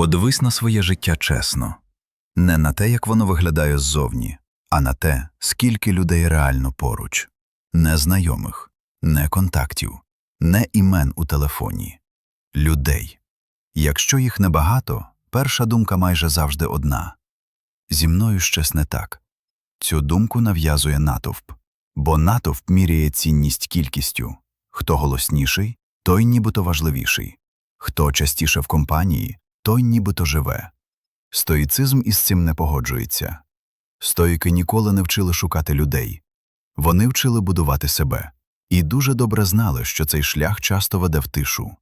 Подивись на своє життя чесно. Не на те, як воно виглядає ззовні, а на те, скільки людей реально поруч. Не знайомих, не контактів, не імен у телефоні. Людей. Якщо їх небагато, перша думка майже завжди одна. Зі мною щось не так. Цю думку нав'язує натовп, бо натовп міряє цінність кількістю. Хто голосніший, той нібито важливіший. Хто частіше в компанії, той нібито живе. Стоїцизм із цим не погоджується. Стоїки ніколи не вчили шукати людей. Вони вчили будувати себе і дуже добре знали, що цей шлях часто веде в тишу.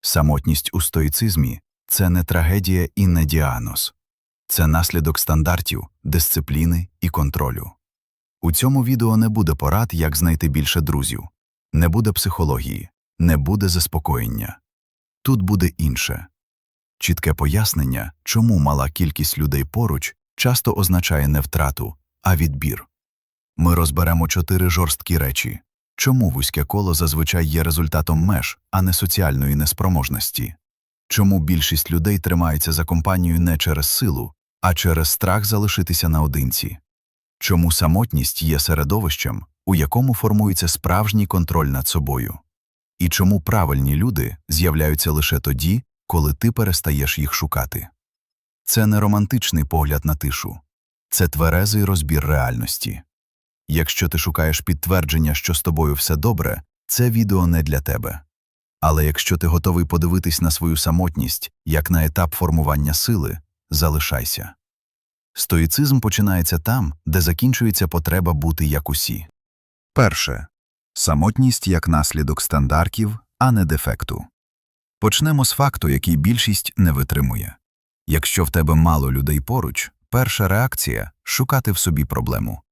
Самотність у стоїцизмі це не трагедія і не діагноз. Це наслідок стандартів, дисципліни і контролю. У цьому відео не буде порад, як знайти більше друзів, не буде психології, не буде заспокоєння. Тут буде інше. Чітке пояснення, чому мала кількість людей поруч часто означає не втрату, а відбір. Ми розберемо чотири жорсткі речі. Чому вузьке коло зазвичай є результатом меж, а не соціальної неспроможності, чому більшість людей тримається за компанію не через силу, а через страх залишитися наодинці, чому самотність є середовищем, у якому формується справжній контроль над собою, і чому правильні люди з'являються лише тоді, коли ти перестаєш їх шукати. Це не романтичний погляд на тишу, це тверезий розбір реальності. Якщо ти шукаєш підтвердження, що з тобою все добре, це відео не для тебе. Але якщо ти готовий подивитись на свою самотність як на етап формування сили, залишайся. Стоїцизм починається там, де закінчується потреба бути як усі. Перше самотність як наслідок стандартів, а не дефекту. Почнемо з факту, який більшість не витримує. Якщо в тебе мало людей поруч, перша реакція шукати в собі проблему.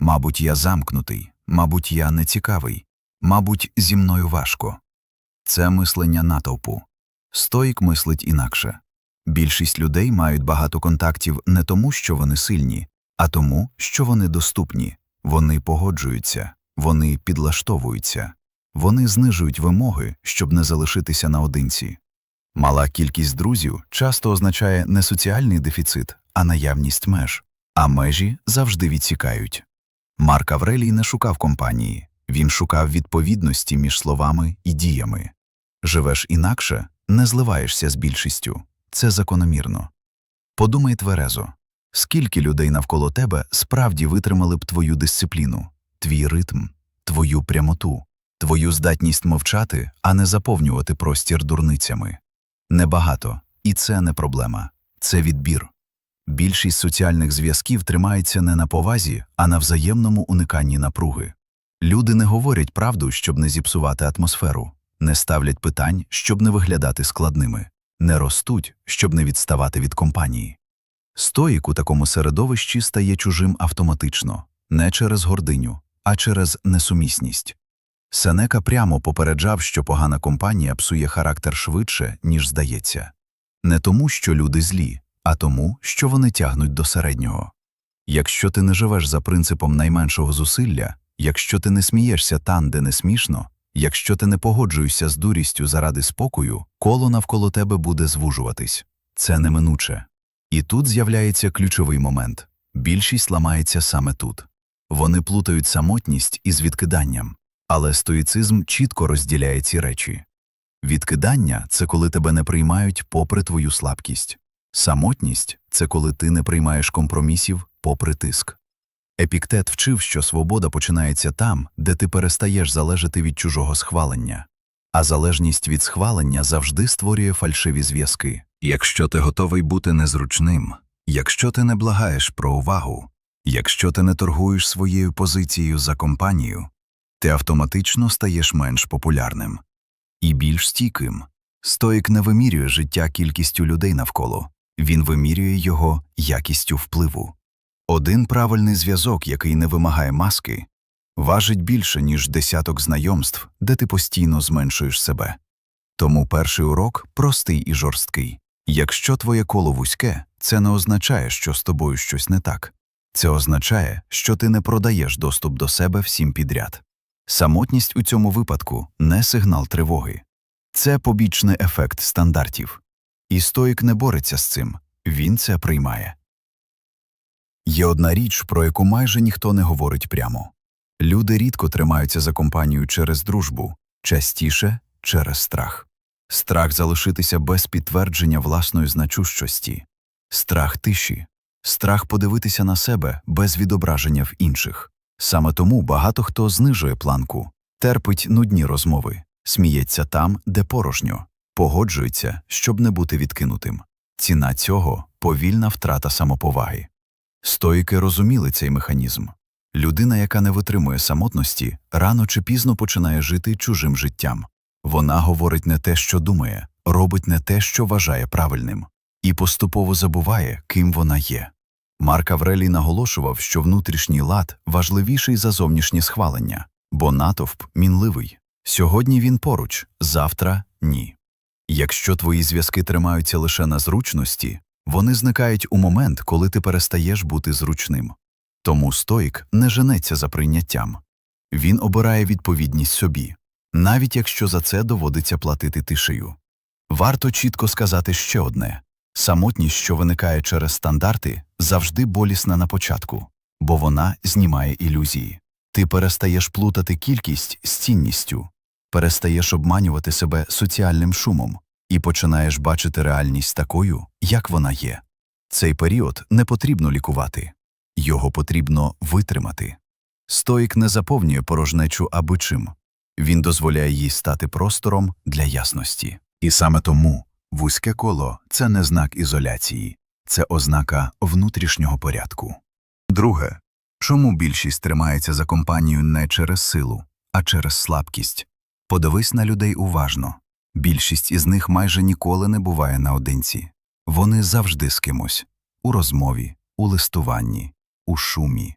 Мабуть, я замкнутий, мабуть, я нецікавий, мабуть, зі мною важко. Це мислення натовпу. Стоїк мислить інакше. Більшість людей мають багато контактів не тому, що вони сильні, а тому, що вони доступні, вони погоджуються, вони підлаштовуються, вони знижують вимоги, щоб не залишитися наодинці. Мала кількість друзів часто означає не соціальний дефіцит, а наявність меж, а межі завжди відсікають. Марк Аврелій не шукав компанії, він шукав відповідності між словами і діями. Живеш інакше, не зливаєшся з більшістю. Це закономірно. Подумай тверезо, скільки людей навколо тебе справді витримали б твою дисципліну, твій ритм, твою прямоту, твою здатність мовчати, а не заповнювати простір дурницями. Небагато, і це не проблема, це відбір. Більшість соціальних зв'язків тримається не на повазі, а на взаємному униканні напруги. Люди не говорять правду, щоб не зіпсувати атмосферу, не ставлять питань, щоб не виглядати складними, не ростуть, щоб не відставати від компанії. Стоїк у такому середовищі стає чужим автоматично, не через гординю, а через несумісність. Сенека прямо попереджав, що погана компанія псує характер швидше, ніж здається, не тому, що люди злі, а тому, що вони тягнуть до середнього. Якщо ти не живеш за принципом найменшого зусилля, якщо ти не смієшся там, де не смішно, якщо ти не погоджуєшся з дурістю заради спокою, коло навколо тебе буде звужуватись. Це неминуче. І тут з'являється ключовий момент більшість ламається саме тут. Вони плутають самотність із відкиданням, але стоїцизм чітко розділяє ці речі. Відкидання це коли тебе не приймають попри твою слабкість. Самотність це коли ти не приймаєш компромісів попри тиск. Епіктет вчив, що свобода починається там, де ти перестаєш залежати від чужого схвалення, а залежність від схвалення завжди створює фальшиві зв'язки. Якщо ти готовий бути незручним, якщо ти не благаєш про увагу, якщо ти не торгуєш своєю позицією за компанію, ти автоматично стаєш менш популярним і більш стійким. Стоїк не вимірює життя кількістю людей навколо, він вимірює його якістю впливу. Один правильний зв'язок, який не вимагає маски, важить більше, ніж десяток знайомств, де ти постійно зменшуєш себе. Тому перший урок простий і жорсткий. Якщо твоє коло вузьке, це не означає, що з тобою щось не так. Це означає, що ти не продаєш доступ до себе всім підряд. Самотність у цьому випадку не сигнал тривоги, це побічний ефект стандартів. І стоїк не бореться з цим, він це приймає. Є одна річ, про яку майже ніхто не говорить прямо. Люди рідко тримаються за компанію через дружбу, частіше через страх. Страх залишитися без підтвердження власної значущості, страх тиші, страх подивитися на себе без відображення в інших. Саме тому багато хто знижує планку, терпить нудні розмови, сміється там, де порожньо, погоджується, щоб не бути відкинутим. Ціна цього повільна втрата самоповаги. Стоїки розуміли цей механізм. Людина, яка не витримує самотності, рано чи пізно починає жити чужим життям. Вона говорить не те, що думає, робить не те, що вважає правильним, і поступово забуває, ким вона є. Марк Аврелій наголошував, що внутрішній лад важливіший за зовнішнє схвалення, бо натовп мінливий. Сьогодні він поруч, завтра ні. Якщо твої зв'язки тримаються лише на зручності, вони зникають у момент, коли ти перестаєш бути зручним. Тому стоїк не женеться за прийняттям. Він обирає відповідність собі, навіть якщо за це доводиться платити тишею. Варто чітко сказати ще одне самотність, що виникає через стандарти, завжди болісна на початку, бо вона знімає ілюзії. Ти перестаєш плутати кількість з цінністю, перестаєш обманювати себе соціальним шумом і починаєш бачити реальність такою, як вона є. Цей період не потрібно лікувати, його потрібно витримати. Стоїк не заповнює порожнечу аби чим. Він дозволяє їй стати простором для ясності. І саме тому вузьке коло це не знак ізоляції, це ознака внутрішнього порядку. Друге, чому більшість тримається за компанію не через силу, а через слабкість? Подивись на людей уважно. Більшість із них майже ніколи не буває наодинці. Вони завжди з кимось у розмові, у листуванні, у шумі.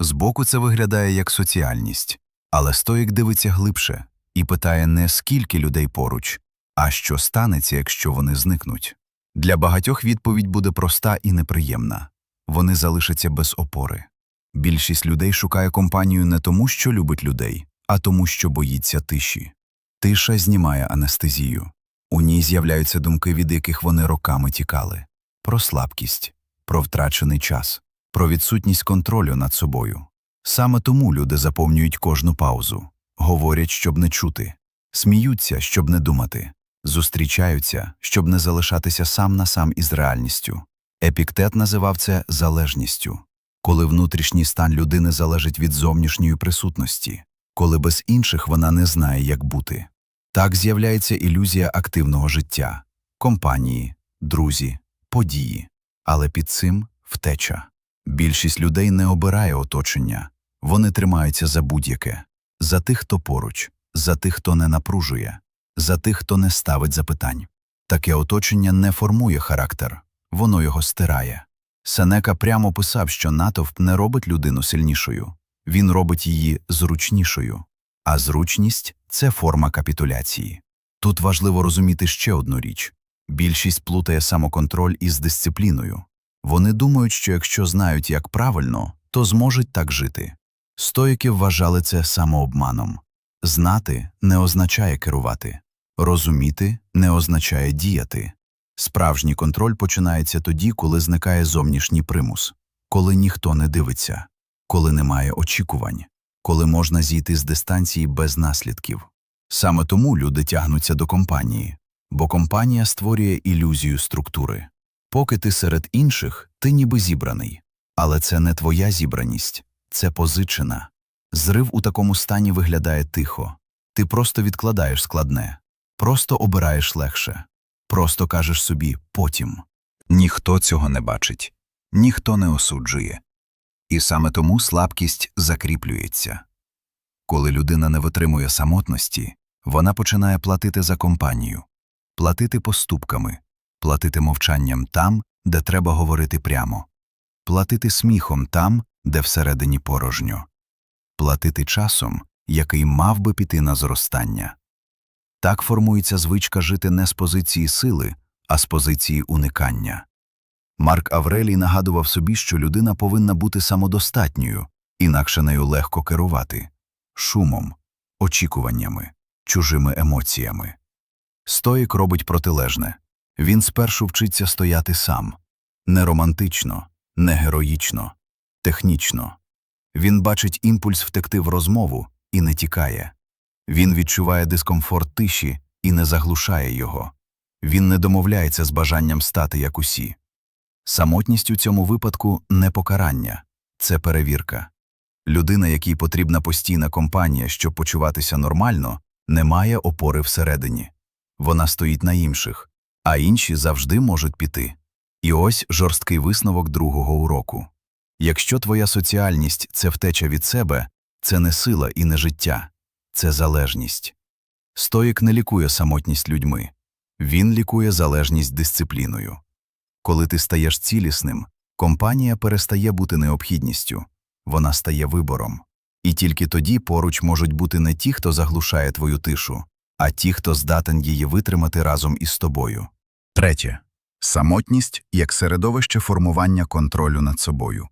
Збоку це виглядає як соціальність, але стоїк дивиться глибше і питає не скільки людей поруч, а що станеться, якщо вони зникнуть. Для багатьох відповідь буде проста і неприємна вони залишаться без опори. Більшість людей шукає компанію не тому, що любить людей, а тому, що боїться тиші. Тиша знімає анестезію. У ній з'являються думки, від яких вони роками тікали про слабкість, про втрачений час, про відсутність контролю над собою. Саме тому люди заповнюють кожну паузу, говорять, щоб не чути, сміються, щоб не думати, зустрічаються, щоб не залишатися сам на сам із реальністю. Епіктет називав це залежністю, коли внутрішній стан людини залежить від зовнішньої присутності, коли без інших вона не знає, як бути. Так з'являється ілюзія активного життя, компанії, друзі, події, але під цим втеча. Більшість людей не обирає оточення, вони тримаються за будь-яке, за тих, хто поруч, за тих, хто не напружує, за тих, хто не ставить запитань. Таке оточення не формує характер, воно його стирає. Сенека прямо писав, що натовп не робить людину сильнішою, він робить її зручнішою, а зручність це форма капітуляції. Тут важливо розуміти ще одну річ більшість плутає самоконтроль із дисципліною. Вони думають, що якщо знають, як правильно, то зможуть так жити. Стоїки вважали це самообманом. Знати не означає керувати, розуміти не означає діяти. Справжній контроль починається тоді, коли зникає зовнішній примус, коли ніхто не дивиться, коли немає очікувань, коли можна зійти з дистанції без наслідків. Саме тому люди тягнуться до компанії, бо компанія створює ілюзію структури. Поки ти серед інших, ти ніби зібраний, але це не твоя зібраність, це позичена. Зрив у такому стані виглядає тихо. Ти просто відкладаєш складне, просто обираєш легше, просто кажеш собі потім. Ніхто цього не бачить, ніхто не осуджує. І саме тому слабкість закріплюється. Коли людина не витримує самотності, вона починає платити за компанію, платити поступками, платити мовчанням там, де треба говорити прямо, платити сміхом там, де всередині порожньо, платити часом, який мав би піти на зростання. Так формується звичка жити не з позиції сили, а з позиції уникання. Марк Аврелій нагадував собі, що людина повинна бути самодостатньою, інакше нею легко керувати шумом, очікуваннями, чужими емоціями. Стоїк робить протилежне Він спершу вчиться стояти сам не романтично, не героїчно, технічно. Він бачить імпульс втекти в розмову і не тікає. Він відчуває дискомфорт тиші і не заглушає його. Він не домовляється з бажанням стати як усі. Самотність у цьому випадку не покарання, це перевірка. Людина, якій потрібна постійна компанія, щоб почуватися нормально, не має опори всередині. Вона стоїть на інших, а інші завжди можуть піти. І ось жорсткий висновок другого уроку. Якщо твоя соціальність це втеча від себе, це не сила і не життя, це залежність. Стоїк не лікує самотність людьми, він лікує залежність дисципліною. Коли ти стаєш цілісним, компанія перестає бути необхідністю, вона стає вибором. І тільки тоді поруч можуть бути не ті, хто заглушає твою тишу, а ті, хто здатен її витримати разом із тобою. Третє. Самотність як середовище формування контролю над собою.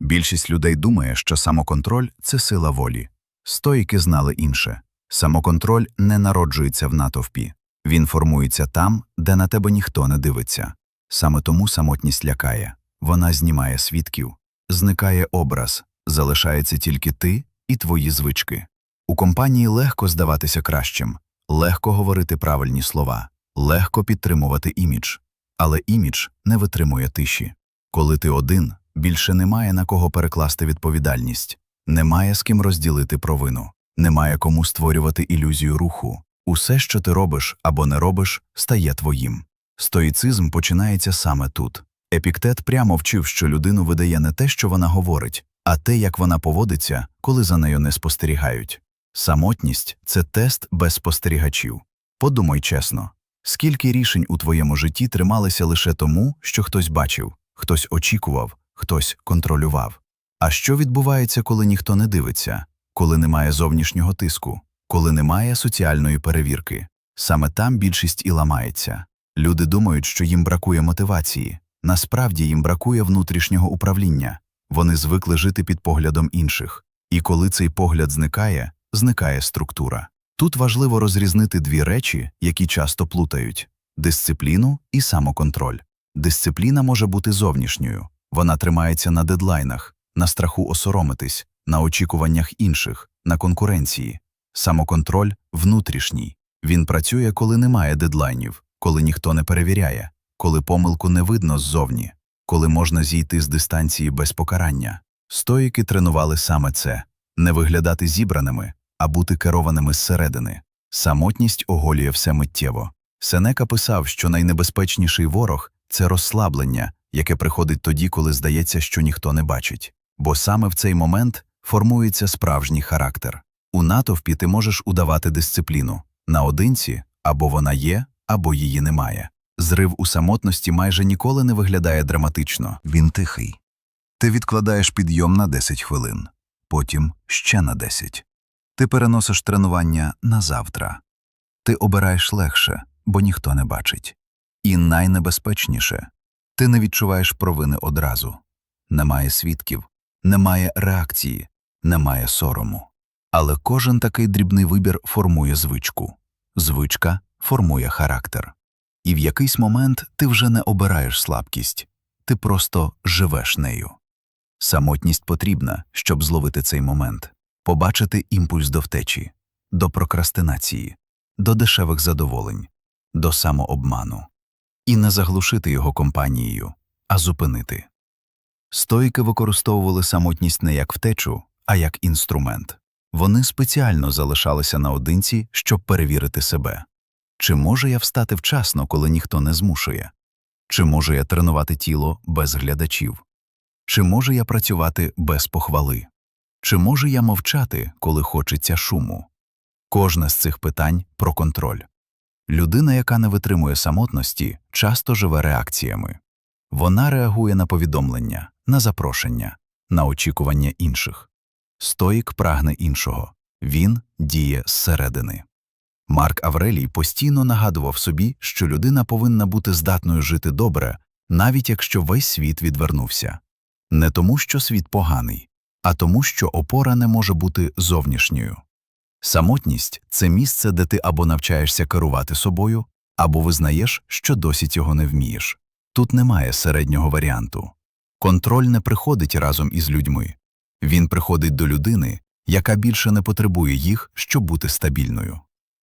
Більшість людей думає, що самоконтроль це сила волі. Стоїки знали інше. Самоконтроль не народжується в натовпі. Він формується там, де на тебе ніхто не дивиться. Саме тому самотність лякає. Вона знімає свідків, зникає образ, залишається тільки ти і твої звички. У компанії легко здаватися кращим, легко говорити правильні слова, легко підтримувати імідж. Але імідж не витримує тиші. Коли ти один, більше немає на кого перекласти відповідальність, немає з ким розділити провину, немає кому створювати ілюзію руху. Усе, що ти робиш або не робиш, стає твоїм. Стоїцизм починається саме тут. Епіктет прямо вчив, що людину видає не те, що вона говорить, а те, як вона поводиться, коли за нею не спостерігають. Самотність це тест без спостерігачів. Подумай чесно, скільки рішень у твоєму житті трималися лише тому, що хтось бачив, хтось очікував, хтось контролював. А що відбувається, коли ніхто не дивиться, коли немає зовнішнього тиску, коли немає соціальної перевірки? Саме там більшість і ламається. Люди думають, що їм бракує мотивації. Насправді їм бракує внутрішнього управління. Вони звикли жити під поглядом інших. І коли цей погляд зникає, зникає структура. Тут важливо розрізнити дві речі, які часто плутають дисципліну і самоконтроль. Дисципліна може бути зовнішньою, вона тримається на дедлайнах, на страху осоромитись, на очікуваннях інших, на конкуренції. Самоконтроль внутрішній. Він працює, коли немає дедлайнів, коли ніхто не перевіряє, коли помилку не видно ззовні, коли можна зійти з дистанції без покарання. Стоїки тренували саме це не виглядати зібраними, а бути керованими зсередини. Самотність оголює все миттєво. Сенека писав, що найнебезпечніший ворог це розслаблення, яке приходить тоді, коли здається, що ніхто не бачить. Бо саме в цей момент формується справжній характер. У натовпі ти можеш удавати дисципліну наодинці або вона є, або її немає. Зрив у самотності майже ніколи не виглядає драматично. Він тихий. Ти відкладаєш підйом на 10 хвилин, потім ще на 10. Ти переносиш тренування на завтра. Ти обираєш легше, бо ніхто не бачить. І найнебезпечніше ти не відчуваєш провини одразу. Немає свідків, немає реакції, немає сорому. Але кожен такий дрібний вибір формує звичку. Звичка формує характер. І в якийсь момент ти вже не обираєш слабкість, ти просто живеш нею. Самотність потрібна, щоб зловити цей момент, побачити імпульс до втечі, до прокрастинації, до дешевих задоволень, до самообману, і не заглушити його компанією, а зупинити. Стоїки використовували самотність не як втечу, а як інструмент. Вони спеціально залишалися наодинці, щоб перевірити себе. Чи можу я встати вчасно, коли ніхто не змушує? Чи можу я тренувати тіло без глядачів? Чи можу я працювати без похвали? Чи можу я мовчати, коли хочеться шуму? Кожне з цих питань про контроль. Людина, яка не витримує самотності, часто живе реакціями. Вона реагує на повідомлення, на запрошення, на очікування інших. Стоїк прагне іншого, він діє зсередини. Марк Аврелій постійно нагадував собі, що людина повинна бути здатною жити добре, навіть якщо весь світ відвернувся. Не тому, що світ поганий, а тому, що опора не може бути зовнішньою. Самотність це місце, де ти або навчаєшся керувати собою, або визнаєш, що досі цього не вмієш. Тут немає середнього варіанту. Контроль не приходить разом із людьми. Він приходить до людини, яка більше не потребує їх, щоб бути стабільною.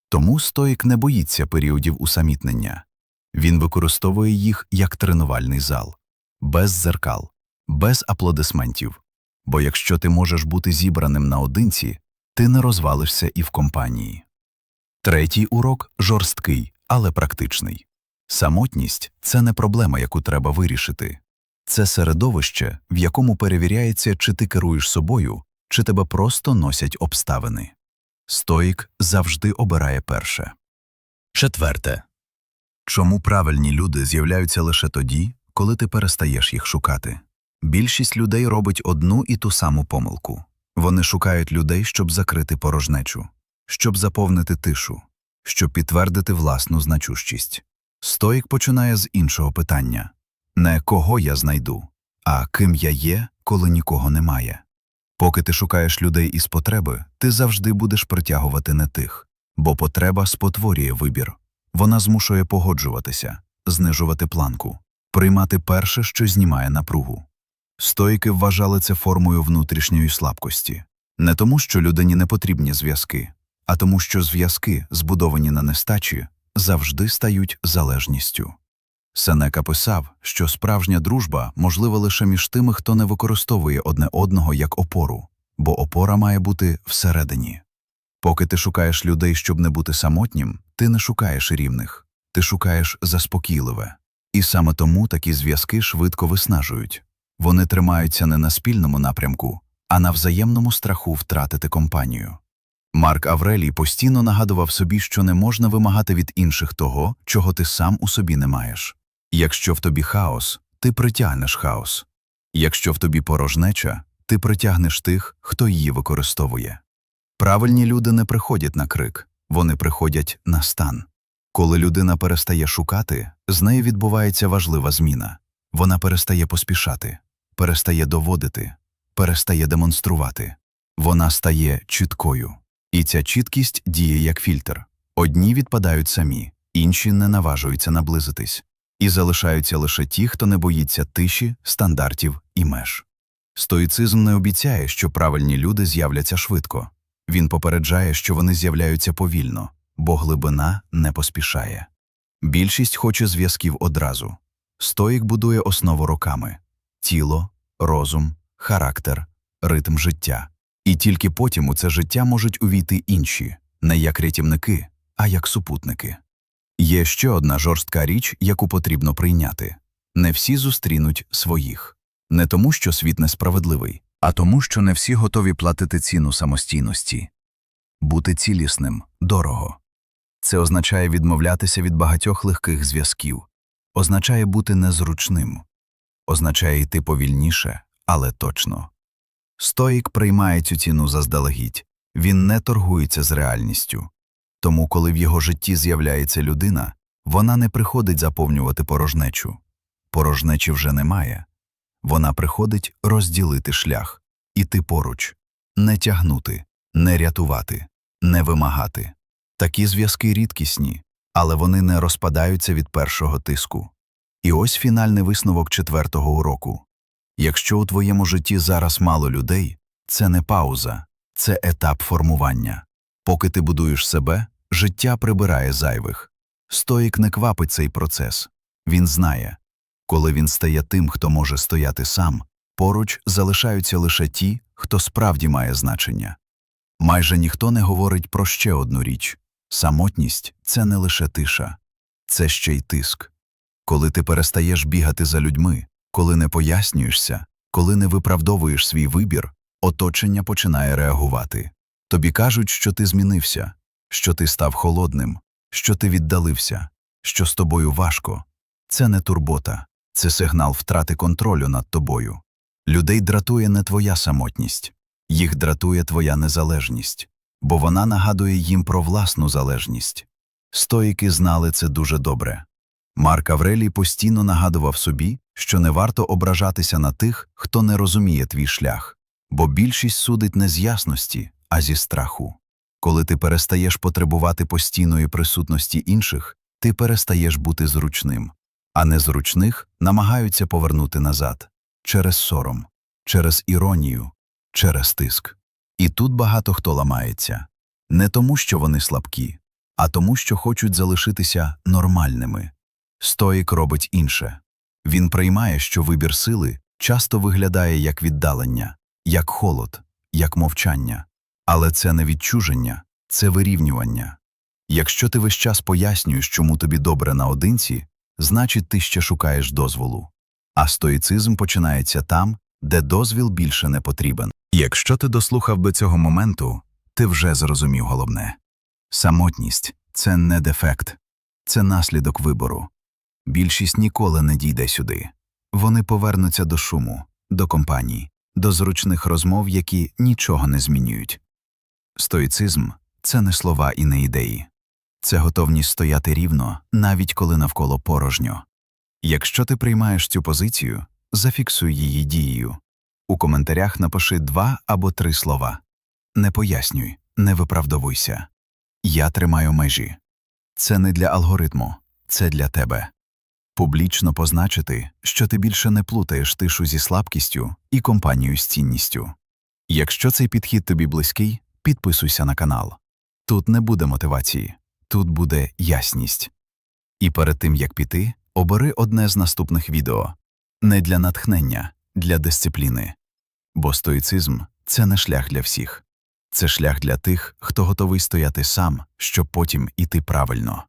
Тому стоїк не боїться періодів усамітнення. Він використовує їх як тренувальний зал, без зеркал, без аплодисментів. Бо якщо ти можеш бути зібраним наодинці, ти не розвалишся і в компанії. Третій урок жорсткий, але практичний. Самотність це не проблема, яку треба вирішити. Це середовище, в якому перевіряється, чи ти керуєш собою, чи тебе просто носять обставини. Стоїк завжди обирає перше. Четверте. Чому правильні люди з'являються лише тоді, коли ти перестаєш їх шукати? Більшість людей робить одну і ту саму помилку. Вони шукають людей, щоб закрити порожнечу, щоб заповнити тишу, щоб підтвердити власну значущість. Стоїк починає з іншого питання не кого я знайду, а ким я є, коли нікого немає. Поки ти шукаєш людей із потреби, ти завжди будеш притягувати не тих, бо потреба спотворює вибір. Вона змушує погоджуватися, знижувати планку, приймати перше, що знімає напругу. Стоїки вважали це формою внутрішньої слабкості, не тому, що людині не потрібні зв'язки, а тому, що зв'язки, збудовані на нестачі, завжди стають залежністю. Сенека писав, що справжня дружба можлива лише між тими, хто не використовує одне одного як опору, бо опора має бути всередині. Поки ти шукаєш людей, щоб не бути самотнім, ти не шукаєш рівних, ти шукаєш заспокійливе. І саме тому такі зв'язки швидко виснажують. Вони тримаються не на спільному напрямку, а на взаємному страху втратити компанію. Марк Аврелій постійно нагадував собі, що не можна вимагати від інших того, чого ти сам у собі не маєш. Якщо в тобі хаос, ти притягнеш хаос. Якщо в тобі порожнеча, ти притягнеш тих, хто її використовує. Правильні люди не приходять на крик, вони приходять на стан. Коли людина перестає шукати, з нею відбувається важлива зміна. Вона перестає поспішати, перестає доводити, перестає демонструвати. Вона стає чіткою. І ця чіткість діє як фільтр. Одні відпадають самі, інші не наважуються наблизитись. І залишаються лише ті, хто не боїться тиші, стандартів і меж. Стоїцизм не обіцяє, що правильні люди з'являться швидко. Він попереджає, що вони з'являються повільно, бо глибина не поспішає. Більшість хоче зв'язків одразу. Стоїк будує основу роками тіло, розум, характер, ритм життя. І тільки потім у це життя можуть увійти інші, не як рятівники, а як супутники. Є ще одна жорстка річ, яку потрібно прийняти не всі зустрінуть своїх, не тому, що світ несправедливий, а тому, що не всі готові платити ціну самостійності. Бути цілісним дорого. Це означає відмовлятися від багатьох легких зв'язків, означає бути незручним, означає йти повільніше, але точно. Стоїк приймає цю ціну заздалегідь, він не торгується з реальністю. Тому, коли в його житті з'являється людина, вона не приходить заповнювати порожнечу. Порожнечі вже немає. Вона приходить розділити шлях, іти поруч, не тягнути, не рятувати, не вимагати. Такі зв'язки рідкісні, але вони не розпадаються від першого тиску. І ось фінальний висновок четвертого уроку. Якщо у твоєму житті зараз мало людей, це не пауза, це етап формування. Поки ти будуєш себе, життя прибирає зайвих. Стоїк не квапить цей процес. Він знає, коли він стає тим, хто може стояти сам, поруч залишаються лише ті, хто справді має значення. Майже ніхто не говорить про ще одну річ самотність це не лише тиша, це ще й тиск. Коли ти перестаєш бігати за людьми, коли не пояснюєшся, коли не виправдовуєш свій вибір, оточення починає реагувати. Тобі кажуть, що ти змінився, що ти став холодним, що ти віддалився, що з тобою важко. Це не турбота, це сигнал втрати контролю над тобою. Людей дратує не твоя самотність, їх дратує твоя незалежність, бо вона нагадує їм про власну залежність. Стоїки знали це дуже добре. Марк Аврелій постійно нагадував собі, що не варто ображатися на тих, хто не розуміє твій шлях, бо більшість судить не з ясності, а зі страху. Коли ти перестаєш потребувати постійної присутності інших, ти перестаєш бути зручним, а незручних намагаються повернути назад через сором, через іронію, через тиск. І тут багато хто ламається не тому, що вони слабкі, а тому, що хочуть залишитися нормальними. Стоїк робить інше. Він приймає, що вибір сили часто виглядає як віддалення, як холод, як мовчання. Але це не відчуження, це вирівнювання. Якщо ти весь час пояснюєш, чому тобі добре наодинці, значить ти ще шукаєш дозволу. А стоїцизм починається там, де дозвіл більше не потрібен. Якщо ти дослухав до цього моменту, ти вже зрозумів головне. Самотність це не дефект, це наслідок вибору. Більшість ніколи не дійде сюди. Вони повернуться до шуму, до компаній, до зручних розмов, які нічого не змінюють. Стоїцизм це не слова і не ідеї. Це готовність стояти рівно, навіть коли навколо порожньо. Якщо ти приймаєш цю позицію, зафіксуй її дією. У коментарях напиши два або три слова. Не пояснюй, не виправдовуйся. Я тримаю межі. Це не для алгоритму, це для тебе. Публічно позначити, що ти більше не плутаєш тишу зі слабкістю і компанію з цінністю. Якщо цей підхід тобі близький, підписуйся на канал. Тут не буде мотивації, тут буде ясність. І перед тим як піти, обери одне з наступних відео не для натхнення, для дисципліни. Бо стоїцизм це не шлях для всіх, це шлях для тих, хто готовий стояти сам, щоб потім іти правильно.